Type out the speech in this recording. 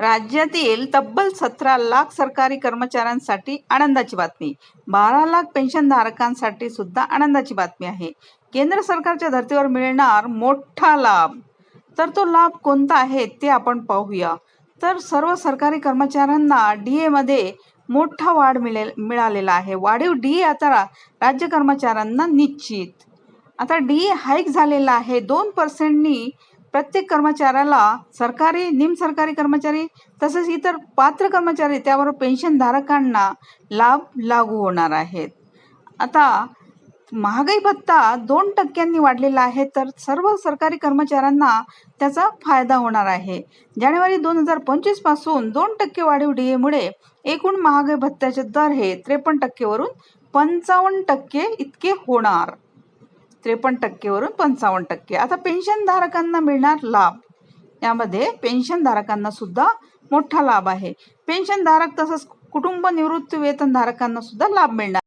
राज्यातील तब्बल सतरा लाख सरकारी कर्मचाऱ्यांसाठी आनंदाची बातमी. बारा लाख पेन्शनधारकांसाठी सुद्धा आनंदाची बातमी आहे. केंद्र सरकारच्या धर्तीवर मिळणार मोठा लाभ. तर तो लाभ कोणता आहे ते आपण पाहूया. तर सर्व सरकारी कर्मचाऱ्यांना डी एमध्ये मोठा वाढ मिळेल मिळालेला आहे. वाढीव डी आता राज्य कर्मचाऱ्यांना निश्चित. आता डी हाईक झालेला आहे. दोन पर्सेंटनी प्रत्येक कर्मचाऱ्याला सरकारी निमसरकारी कर्मचारी तसेच इतर पात्र कर्मचारी त्यावर पेन्शनधारकांना लाभ लागू होणार आहेत. आता महागाई भत्ता दोन टक्क्यांनी वाढलेला आहे तर सर्व सरकारी कर्मचाऱ्यांना त्याचा फायदा होणार आहे. जानेवारी दोन हजार पंचवीसपासून दोन टक्के वाढीव डी एमुळे एकूण महागाई भत्त्याचे दर हे त्रेपन्न टक्केवरून पंचावन्न टक्के इतके होणार. त्रेपन्न टक्केवरून पंचावन्न टक्के. आता पेन्शनधारकांना मिळणार लाभ. यामध्ये पेन्शनधारकांना सुद्धा मोठा लाभ आहे. पेन्शनधारक तसंच कुटुंब निवृत्ती वेतनधारकांना सुद्धा लाभ मिळणार.